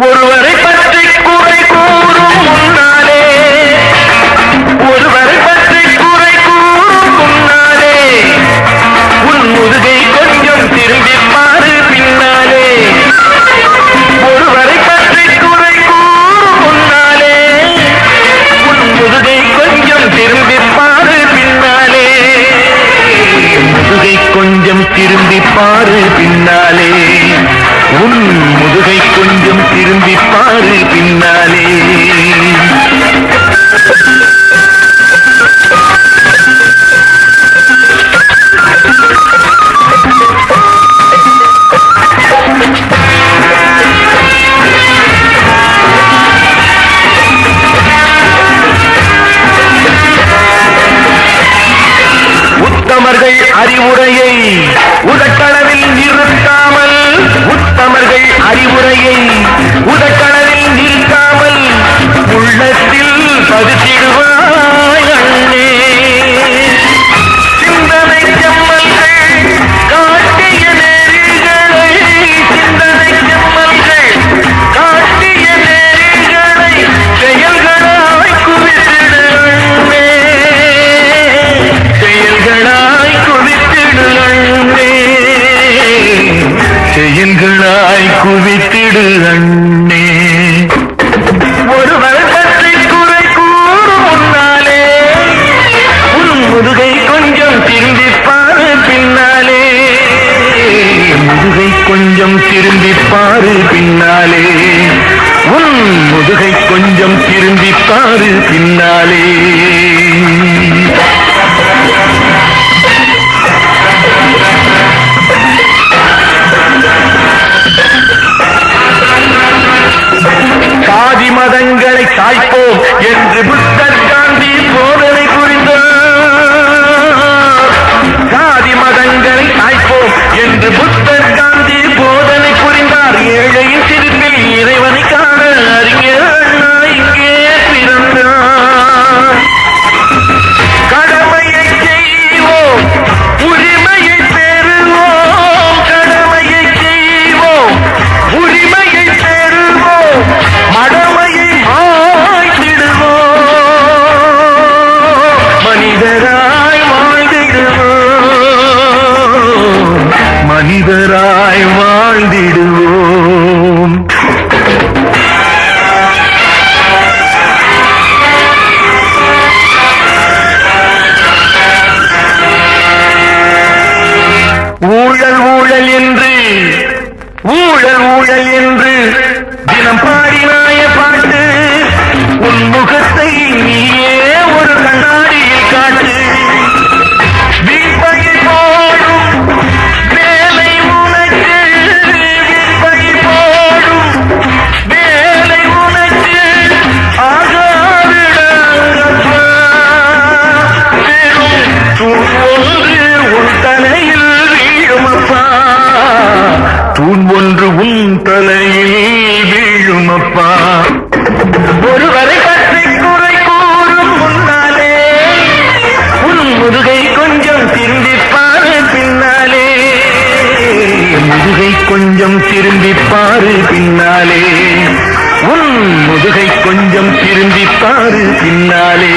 ஒருவர் திரும்பி பாரு பின்னாலே. உத்தமர்கள் அறிவுரையை உதட்டளவில் நிறுத்தாமல் உத்தமர்கள் அறிவுரையை உதட்டளவில் திரும்பிப்பாரு பின்னாலே. திங்கள் என்று தினம் பாடினாய பாட்டு. உன்முக தேவா ஒருவரை பற்றி குறை கூறும் முன்னாலே உன் முதுகை கொஞ்சம் திரும்பிப்பாரு பின்னாலே. முதுகை கொஞ்சம் திரும்பிப்பாரு பின்னாலே. உன் முதுகை கொஞ்சம் திரும்பிப்பாரு பின்னாலே.